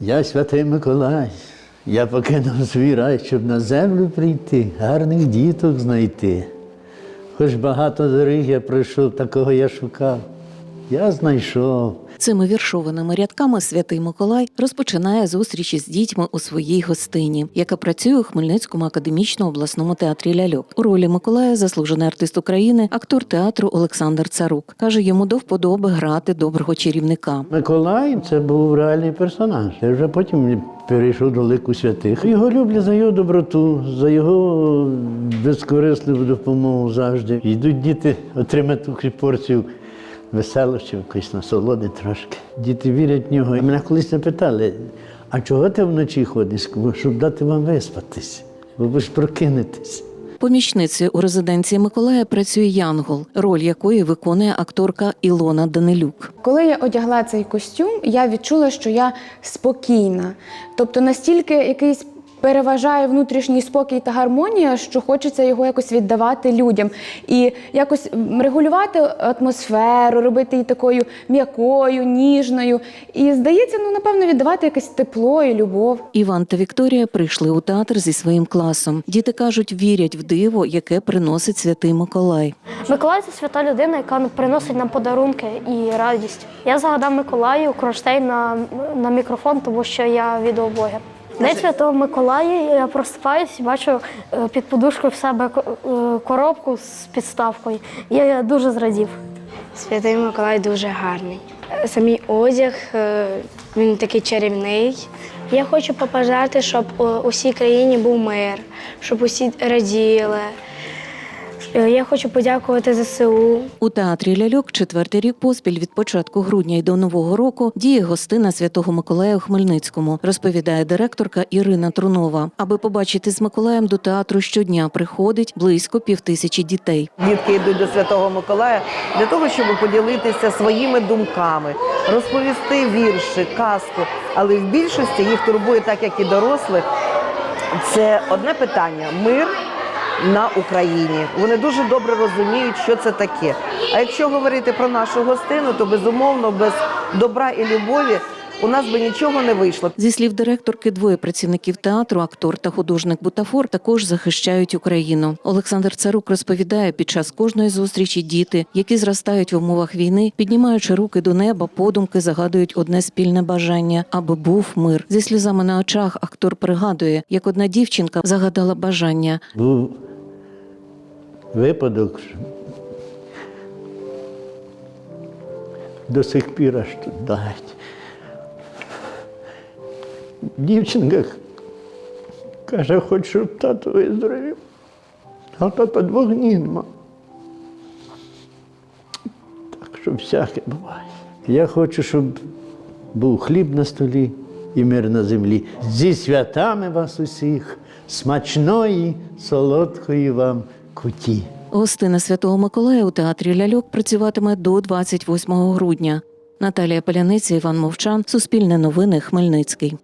Я святий Миколай, я покинув свій рай, щоб на землю прийти, гарних діток знайти. Хоч багато доріг я пройшов, такого я шукав. Я знайшов. Цими віршованими рядками святий Миколай розпочинає зустрічі з дітьми у своїй гостині, яка працює у Хмельницькому академічному обласному театрі ляльок. У ролі Миколая заслужений артист України, актор театру Олександр Царук каже, йому до вподоби грати доброго чарівника. Миколай це був реальний персонаж. Я вже потім перейшов до лику святих. Його люблять за його доброту, за його безкорисливу допомогу завжди. Йдуть діти отримати порцію веселощів, якоїсь насолоди трошки. Діти вірять в нього. І мене колись напитали, а чого ти вночі ходиш? Щоб дати вам виспатись, бо ви ж прокинетесь. Помічницею у резиденції Миколая працює Янгол, роль якої виконує акторка Ілона Данилюк. Коли я одягла цей костюм, я відчула, що я спокійна. Тобто настільки якийсь переважає внутрішній спокій та гармонія, що хочеться його якось віддавати людям і якось регулювати атмосферу, робити її такою м'якою, ніжною. І здається, ну напевно, віддавати якесь тепло і любов. Іван та Вікторія прийшли у театр зі своїм класом. Діти кажуть, вірять в диво, яке приносить святий Миколай. Миколай це свята людина, яка приносить нам подарунки і радість. Я загадав Миколаю кронштейн на, на мікрофон, тому що я відеоблогер. День Святого Миколая я просипаюсь і бачу е, під подушкою в себе е, коробку з підставкою. Я, дуже зрадів. Святий Миколай дуже гарний. Самий одяг, е, він такий чарівний. Я хочу побажати, щоб у всій країні був мир, щоб усі раділи. Е, Я хочу подякувати ЗСУ. У театрі ляльок четвертий рік поспіль від початку грудня й до нового року діє гостина Святого Миколая у Хмельницькому, розповідає директорка Ірина Трунова. Аби побачити з Миколаєм до театру щодня приходить близько півтисячі дітей. Дітки йдуть до Святого Миколая для того, щоб поділитися своїми думками, розповісти вірші, казку. Але в більшості їх турбує, так як і дорослих, це одне питання мир на Україні. Вони дуже добре розуміють, що це таке. А якщо говорити про нашу гостину, то безумовно без добра і любові у нас би нічого не вийшло. Зі слів директорки, двоє працівників театру, актор та художник Бутафор, також захищають Україну. Олександр Царук розповідає, під час кожної зустрічі діти, які зростають в умовах війни, піднімаючи руки до неба, подумки загадують одне спільне бажання, аби був мир. Зі сльозами на очах актор пригадує, як одна дівчинка загадала бажання. Був випадок, до сих пір аж тут дають. Дівчинка каже, хочу, щоб тато виздоровів. А тата двох ніг нема. Так що всяке буває. Я хочу, щоб був хліб на столі і мир на землі. Зі святами вас усіх, смачної, солодкої вам куті. Гостина Святого Миколая у театрі ляльок працюватиме до 28 грудня. Наталія Поляниця, Іван Мовчан, Суспільне новини, Хмельницький.